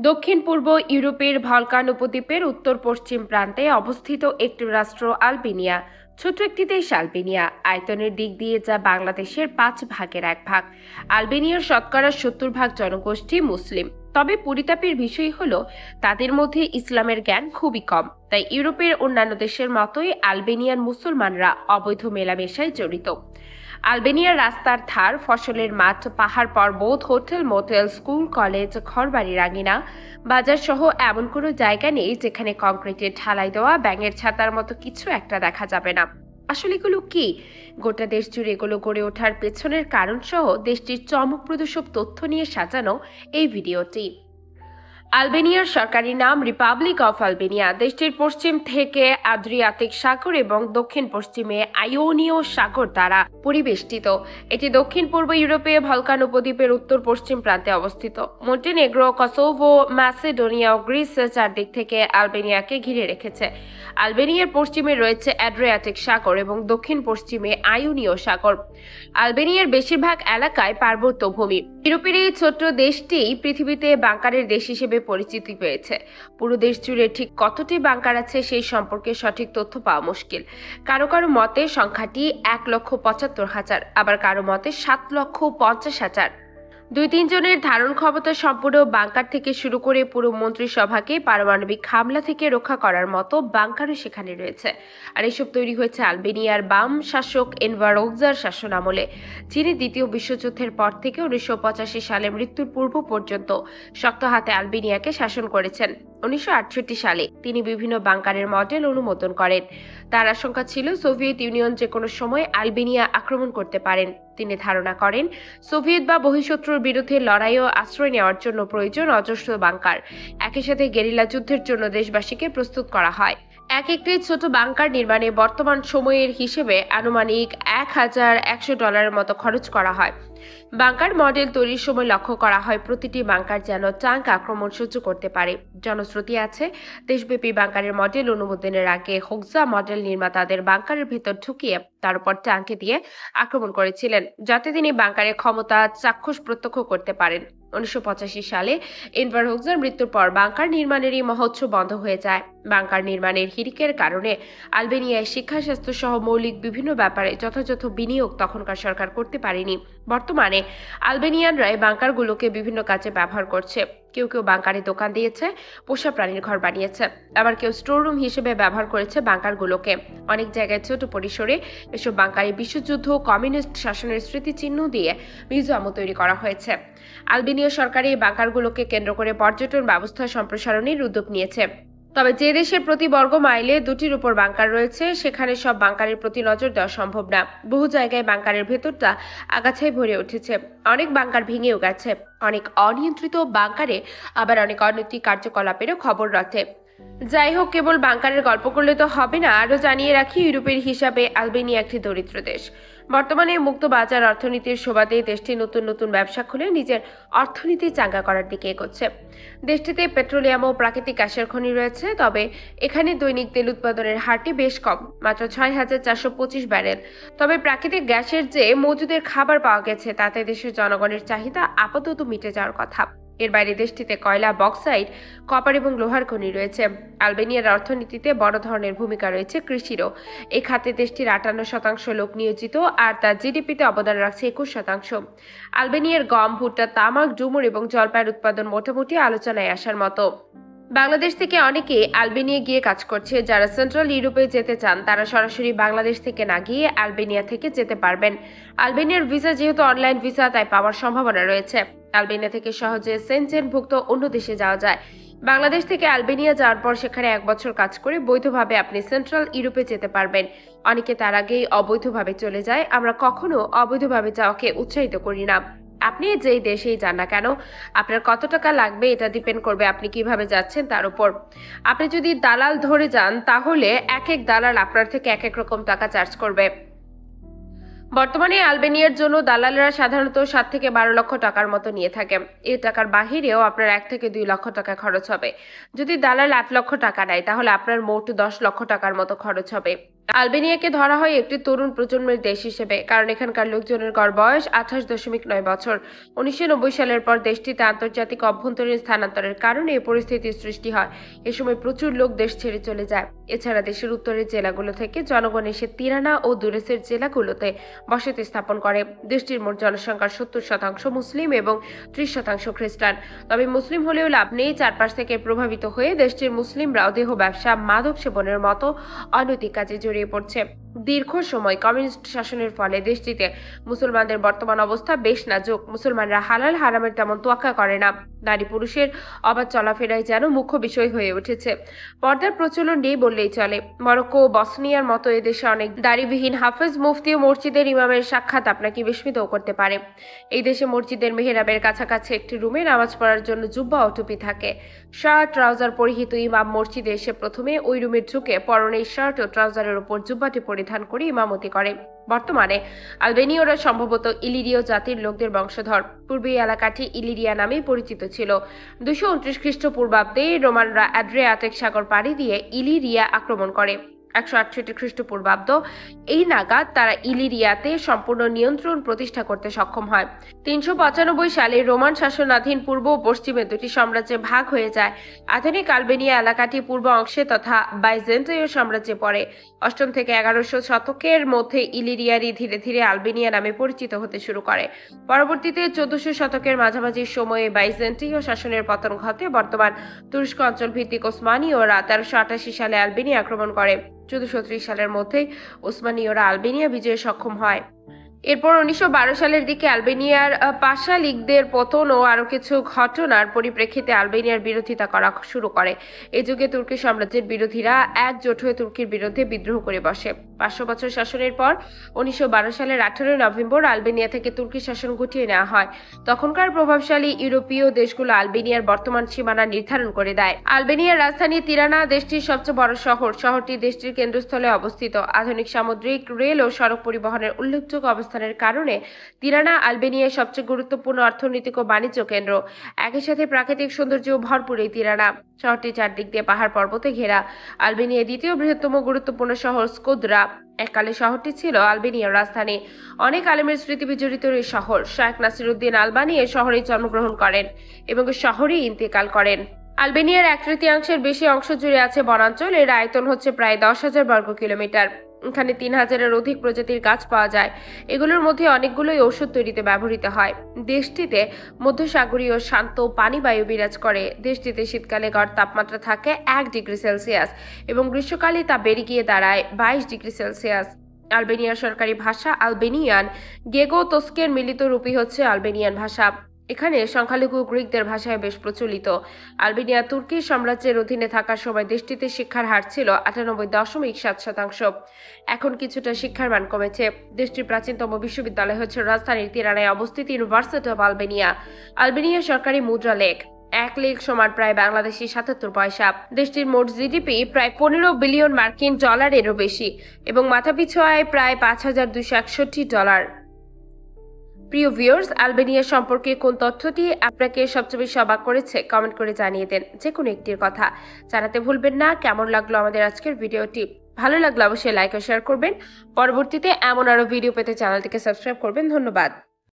দক্ষিণ পূর্ব ইউরোপের ভলকান উপদ্বীপের উত্তর পশ্চিম প্রান্তে অবস্থিত একটি রাষ্ট্র আলবেনিয়া। ছোট্ট একটি দেশ আলবেনিয়া। আয়তনের দিক দিয়ে যা বাংলাদেশের পাঁচ ভাগের এক ভাগ। আলবেনিয়ার শতকরা সত্তর ভাগ জনগোষ্ঠী মুসলিম। তবে পরিতাপের বিষয় হলো, তাদের মধ্যে ইসলামের জ্ঞান খুবই কম। তাই ইউরোপের অন্যান্য দেশের মতোই আলবেনিয়ার মুসলমানরা অবৈধ মেলামেশায় জড়িত। আলবেনিয়ার রাস্তার ধার ফসলের মাঠ, পাহাড় পর্বত, হোটেল, মোটেল, স্কুল, কলেজ, ঘরবাড়ি রাঙিনা। বাজার সহ এমন কোনো জায়গা নেই যেখানে কংক্রিটের ঢালাই দেওয়া, ব্যাঙের ছাতার মতো কিছু একটা দেখা যাবে না। আসলে এগুলো কি? গোটা দেশ জুড়ে এগুলো গড়ে ওঠার পেছনের কারণ সহ দেশটির চমকপ্রদ সব তথ্য নিয়ে সাজানো এই ভিডিওটি। আলবেনিয়ার সরকারি নাম রিপাবলিক অফ আলবেনিয়া দেশটির পশ্চিম থেকে আদ্রিয়াতিক সাগর এবং দক্ষিণ পশ্চিমে আয়োনীয় সাগর দ্বারা পরিবেষ্টিত। এটি দক্ষিণ পূর্ব ইউরোপে ভলকান উপদ্বীপের উত্তর পশ্চিম প্রান্তে অবস্থিত। মন্টেনেগ্রো, কসোভো ম্যাসেডোনিয়া ও গ্রিস চারদিক থেকে আলবেনিয়াকে ঘিরে রেখেছে। আলবেনিয়ার পশ্চিমে রয়েছে অ্যাড্রিয়াটিক সাগর এবং দক্ষিণ পশ্চিমে আয়োনীয় সাগর। আলবেনিয়ার বেশিরভাগ এলাকায় পার্বত্য ভূমি। ইউরোপের এই ছোট্ট দেশটি পৃথিবীতে বাংকারের দেশ হিসেবে পরিচিতি পেয়েছে। পুরো দেশ জুড়ে ঠিক কতটি বাংকার আছে সেই সম্পর্কে সঠিক তথ্য পাওয়া মুশকিল। কারও কারও মতে সংখ্যাটি এক লক্ষ পঁচাত্তর হাজার, আবার কারও মতে সাত লক্ষ পঞ্চাশ হাজার। দুই তিনজনের ধারণ ক্ষমতা সম্পূর্ণ বাংকার থেকে শুরু করে পুরো মন্ত্রিসভাকে পারমাণবিক হামলা থেকে রক্ষা করার মতো বাংকারও সেখানে রয়েছে। আর এসব তৈরি হয়েছে আলবেনিয়ার বাম শাসক এনভারোগজার শাসন আমলে, যিনি দ্বিতীয় বিশ্বযুদ্ধের পর থেকে উনিশশো পঁচাশি সালে মৃত্যুর পূর্ব পর্যন্ত শক্ত হাতে আলবেনিয়াকে শাসন করেছেন। উনিশশো আটষট্টি সালে তিনি বিভিন্ন বাংকারের মডেল অনুমোদন করেন। তার আশঙ্কা ছিল সোভিয়েত ইউনিয়ন যে কোনো সময় আলবেনিয়া আক্রমণ করতে পারেন। তিনি ধারণা করেন, সোভিয়েত বা বহিঃশত্রুর বিরুদ্ধে লড়াই ও আশ্রয় নেওয়ার জন্য প্রয়োজন অজস্র বাংকার। একই সাথে গেরিলা যুদ্ধের জন্য দেশবাসীকে প্রস্তুত করা হয়। এক একটি ছোট বাংকার নির্মাণে বর্তমান সময়ের হিসেবে আনুমানিক এক হাজার একশো ডলারের মতো খরচ করা হয়। বাংকার মডেল তৈরির সময় লক্ষ্য করা হয় প্রতিটি বাংকার যেন ট্যাঙ্ক আক্রমণ সহ্য করতে পারে। জনশ্রুতি আছে, দেশব্যাপী বাংকারের মডেল অনুমোদনের আগে হোকজা মডেল নির্মাতাদের বাংকারের ভেতর ঢুকিয়ে তার উপর দিয়ে আক্রমণ করেছিলেন, যাতে তিনি বাংকারের ক্ষমতা, চাক্ষুষ প্রত্যক্ষ করতে পারেন। উনিশশো পঁচাশি সালে এনভার হোকজার মৃত্যুর পর বাংকার নির্মাণের এই মহোৎসব বন্ধ হয়ে যায়। বাংকার নির্মাণের হিরিকের কারণে আলবেনিয়ায় শিক্ষা, স্বাস্থ্য সহ মৌলিক বিভিন্ন ব্যাপারে যথাযথ বিনিয়োগ তখনকার সরকার করতে পারেনি। বর্তমানে আলবেনিয়ানরাই বাংকারগুলোকে বিভিন্ন কাজে ব্যবহার করছে। কেউ কেউ বাংকারে দোকান দিয়েছে, পোষা প্রাণীর ঘর বানিয়েছে। আবার কেউ স্টোর রুম হিসেবে ব্যবহার করেছে বাংকারগুলোকে। অনেক জায়গায় ছোট পরিসরে এসব বাংকারে বিশ্বযুদ্ধ কমিউনিস্ট শাসনের স্মৃতিচিহ্ন দিয়ে মিউজিয়ামও তৈরি করা হয়েছে। আলবেনীয় সরকার এই বাংকারগুলোকে কেন্দ্র করে পর্যটন ব্যবস্থা সম্প্রসারণের উদ্যোগ নিয়েছে। তবে যে দেশের প্রতি বর্গ মাইলে দুটির উপর বাংকার রয়েছে, সেখানে সব বাংকারের প্রতি নজর দেওয়া সম্ভব না। বহু জায়গায় বাংকারের ভেতরটা আগাছায় ভরে উঠেছে। অনেক বাংকার ভেঙেও গেছে। অনেক অনিয়ন্ত্রিত বাংকারে আবার অনেক অনৈতিক কার্যকলাপেরও খবর রটে যাই হোক কেবল বাংকারের গল্প করলে তো হবে না। আরও জানিয়ে রাখি, ইউরোপের হিসাবে আলবেনিয়া একটি দরিদ্র দেশ। বর্তমানে মুক্ত বাজার অর্থনীতির সুবাদে দেশটি নতুন নতুন ব্যবসা খুলে নিজের অর্থনীতি চাঙ্গা করার দিকে এগোচ্ছে। দেশটিতে পেট্রোলিয়াম ও প্রাকৃতিক গ্যাসের খনি রয়েছে, তবে এখানে দৈনিক তেল উৎপাদনের হারটি বেশ কম, মাত্র ছয় হাজার চারশো পঁচিশ ব্যারেল। তবে প্রাকৃতিক গ্যাসের যে মজুদের খাবার পাওয়া গেছে, তাতে দেশের জনগণের চাহিদা আপাতত মিটে যাওয়ার কথা। এর বাইরে দেশটিতে কয়লা বক্সাইড কপার এবং লোহার খনি রয়েছে। আলবেনিয়ার অর্থনীতিতে বড় ধরনের ভূমিকা রয়েছে কৃষিরও। এই খাতে দেশটির আটান্ন শতাংশ লোক নিয়োজিত আর তার জিডিপিতে অবদান রাখছে একুশ শতাংশ। আলবেনিয়ার গম, ভুট্টা, তামাক, ডুমুর এবং জলপাইয়ের উৎপাদন মোটামুটি আলোচনায় আসার মতো। বাংলাদেশ থেকে অনেকে আলবেনিয়া গিয়ে কাজ করছে। যারা সেন্ট্রাল ইউরোপে যেতে চান, তারা সরাসরি বাংলাদেশ থেকে না গিয়ে আলবেনিয়া থেকে যেতে পারবেন। আলবেনিয়ার ভিসা যেহেতু অনলাইন ভিসা, তাই পাওয়ার সম্ভাবনা রয়েছে। আলবেনিয়া থেকে সহজে সেনচেনভুক্ত অন্য দেশে যাওয়া যায়। বাংলাদেশ থেকে আলবেনিয়া যাওয়ার পর সেখানে এক বছর কাজ করে বৈধভাবে আপনি সেন্ট্রাল ইউরোপে যেতে পারবেন। অনেকে তার আগেই অবৈধভাবে চলে যায়। আমরা কখনো অবৈধভাবে যাওয়াকে উৎসাহিত করি না। আপনি যেই দেশেই যান না কেন, আপনার কত টাকা লাগবে এটা ডিপেন্ড করবে আপনি কীভাবে যাচ্ছেন তার উপর। আপনি যদি দালাল ধরে যান, তাহলে এক এক দালাল আপনার থেকে এক এক রকম টাকা চার্জ করবে। বর্তমানে আলবেনিয়ার জন্য দালালরা সাধারণত সাত থেকে বারো লক্ষ টাকার মতো নিয়ে থাকে। এই টাকার বাহিরেও আপনার এক থেকে দুই লক্ষ টাকা খরচ হবে। যদি দালাল আট লক্ষ টাকা নেয়, তাহলে আপনার মোট দশ লক্ষ টাকার মতো খরচ হবে। আলবেনিয়াকে ধরা হয় একটি তরুণ প্রজন্মের দেশ হিসেবে, কারণ এখানকার লোকজনের গড় বয়স আঠাশ দশমিক নয় বছর। উনিশশো নব্বই সালের পর দেশটিতে আন্তর্জাতিক অভ্যন্তরীণ স্থানান্তরের কারণে এই পরিস্থিতির সৃষ্টি হয়। এ সময় প্রচুর লোক দেশ ছেড়ে চলে যায়। এছাড়া দেশের উত্তরের জেলাগুলো থেকে জনগণ এসে তিরানা ও দুরেসের জেলাগুলোতে বসতি স্থাপন করে। দেশটির মোট জনসংখ্যার সত্তর শতাংশ মুসলিম এবং ত্রিশ শতাংশ খ্রিস্টান। তবে মুসলিম হলেও লাভ নেই, চারপাশ থেকে প্রভাবিত হয়ে দেশটির মুসলিমরাও দেহ ব্যবসা মাদক সেবনের মতো অনৈতিক কাজে জড়িয়ে পড়ছে। দীর্ঘ সময় কমিউনিস্ট শাসনের ফলে দেশটিতে মুসলমানদের বর্তমান অবস্থা বেশ নাজুক। মুসলমানরা হালাল হারামের তেমন তোয়াক্কা করে না। নারী পুরুষের অবাধ চলাফেরাই যেন মুখ্য বিষয় হয়ে উঠেছে। পর্দার প্রচলন নেই বললেই চলে। মরক্কো ও বসনিয়ার মতো এদেশে অনেক দাড়িবিহীন হাফেজ মুফতি ও মসজিদের ইমামের সাক্ষাৎ আপনাকে বিস্মিতও করতে পারে। এই দেশে মসজিদের মেহেরাবের কাছাকাছি একটি রুমে নামাজ পড়ার জন্য জুব্বা ও টুপি থাকে। শার্ট, ট্রাউজার পরিহিত ইমাম মসজিদে এসে প্রথমে ওই রুমে ঢুকে পরনে শার্ট ও ট্রাউজারের উপর জুব্বাটি পরিধান করে ইমামতি করে। বর্তমানে আলবেনীয়রা সম্ভবত ইলিরীয় জাতির লোকদের বংশধর। পূর্বে এলাকাটি ইলিরিয়া নামে পরিচিত ছিল। দুশো উনত্রিশ খ্রিস্টপূর্বাব্দে রোমানরা অ্যাড্রিয়াটিক সাগর পাড়ি দিয়ে ইলিরিয়া আক্রমণ করে। একশো আটষট্টি খ্রিস্টপূর্বাব্দ, এই নাগাদ তারা ইলিরিয়াতে সম্পূর্ণ নিয়ন্ত্রণ প্রতিষ্ঠা করতে সক্ষম হয়। তিনশো পঁচানব্বই সালে রোমান শাসনাধীন পূর্ব ও পশ্চিমে দুটি সাম্রাজ্যে ভাগ হয়ে যায়। আধুনিক আলবেনিয়া এলাকাটি পূর্ব অংশে তথা বাইজেন্টীয় সাম্রাজ্যে পড়ে। অষ্টম থেকে এগারোশো শতকের মধ্যে ইলিরিয়ারি ধীরে ধীরে আলবেনিয়া নামে পরিচিত হতে শুরু করে। পরবর্তীতে চোদ্দশো শতকের মাঝামাঝি সময়ে বাইজেন্টীয় শাসনের পতন ঘটে। বর্তমান তুরস্ক অঞ্চল ভিত্তিক ওসমানীয়রা তেরোশো আটাশি সালে আলবেনিয়া আক্রমণ করে। চোদ্দশো সালের মধ্যেই ওসমানীয়রা আলবেনিয়া বিজয়ে সক্ষম হয়। এরপর উনিশশো বারো সালের দিকে আলবেনিয়ার পাশা লীগদের পতন ও আরও কিছু ঘটনার পরিপ্রেক্ষিতে আলবেনিয়ার বিরোধিতা করা শুরু করে। এই যুগে তুর্কি সাম্রাজ্যের বিরোধীরা একজোট হয়ে তুর্কির বিরুদ্ধে বিদ্রোহ করে বসে। পাঁচশো বছর শাসনের পর উনিশশো বারো সালের আঠারোই নভেম্বর আলবেনিয়া থেকে তুর্কি শাসন গুটিয়ে নেওয়া হয়। তখনকার প্রভাবশালী ইউরোপীয় দেশগুলো আলবেনিয়ার বর্তমান সীমানা নির্ধারণ করে দেয়। আলবেনিয়ার রাজধানী তিরানা দেশটির সবচেয়ে বড় শহর। শহরটি দেশটির কেন্দ্রস্থলে অবস্থিত। আধুনিক সামুদ্রিক রেল ও সড়ক পরিবহনের উল্লেখযোগ্য অবস্থানের কারণে তিরানা আলবেনিয়ার সবচেয়ে গুরুত্বপূর্ণ অর্থনৈতিক ও বাণিজ্য কেন্দ্র। একই সাথে প্রাকৃতিক সৌন্দর্য ভরপুর এই তিরানা। শহরটি চারদিক দিয়ে পাহাড় পর্বতে ঘেরা। আলবেনিয়ার দ্বিতীয় বৃহত্তম গুরুত্বপূর্ণ শহর স্কোদ্রা। এককালে শহরটি ছিল আলবেনিয়ার রাজধানী। অনেক আলেমের স্মৃতি বিজড়িত এই শহর। শায়েখ নাসিরুদ্দিন আলবানি এই শহরেই জন্মগ্রহণ করেন এবং শহরেই ইন্তেকাল করেন। আলবেনিয়ার এক তৃতীয়াংশের বেশি অংশ জুড়ে আছে বনাঞ্চল। এর আয়তন হচ্ছে প্রায় দশ হাজার বর্গ কিলোমিটার। এখানে তিন হাজারের অধিক প্রজাতির গাছ পাওয়া যায়। এগুলোর মধ্যে অনেকগুলোই ওষুধ তৈরিতে ব্যবহৃত হয়। দেশটিতে মধ্যসাগরীয় শান্ত পানি বায়ু বিরাজ করে। দেশটিতে শীতকালে গড় তাপমাত্রা থাকে এক ডিগ্রি সেলসিয়াস এবং গ্রীষ্মকালে তা বেড়ে গিয়ে দাঁড়ায় বাইশ ডিগ্রি সেলসিয়াস। আলবেনিয়ার সরকারি ভাষা আলবেনিয়ান। গেগো তোস্কের মিলিত রূপই হচ্ছে আলবেনিয়ান ভাষা। এখানে সংখ্যালঘু গ্রিকদের ভাষায় বেশ প্রচলিত। আলবেনিয়া তুর্কি সাম্রাজ্যের অধীনে থাকার সময় দেশটিতে শিক্ষার হার ছিল আটানব্বই দশমিক সাত শতাংশ। এখন কিছুটা শিক্ষার মান কমেছে। দেশটির প্রাচীনতম বিশ্ববিদ্যালয় হচ্ছে রাজধানীর তিরানায় অবস্থিত ইউনিভার্সিটি অব আলবেনিয়া আলবেনিয়া সরকারি মুদ্রা লেখ। এক লেখ সমান প্রায় বাংলাদেশি সাতাত্তর পয়সা। দেশটির মোট জিডিপি প্রায় পনেরো বিলিয়ন মার্কিন ডলারেরও বেশি এবং মাথাপিছু আয় প্রায় পাঁচ হাজার দুশো একষট্টি ডলার। প্রিয় ভিউয়ার্স, আলবেনিয়া সম্পর্কে কোন তথ্যটি আপনাকে সবচেয়ে বেশি অবাক করেছে, কমেন্ট করে জানিয়ে দেন যে কোনো একটির কথা। জানাতে ভুলবেন না, কেমন লাগল আমাদের আজকের ভিডিওটি? ভালো লাগলে অবশ্যই লাইক ও শেয়ার করবেন। পরবর্তীতে এমন আরও ভিডিও পেতে চ্যানেলটিকে সাবস্ক্রাইব করবেন। ধন্যবাদ।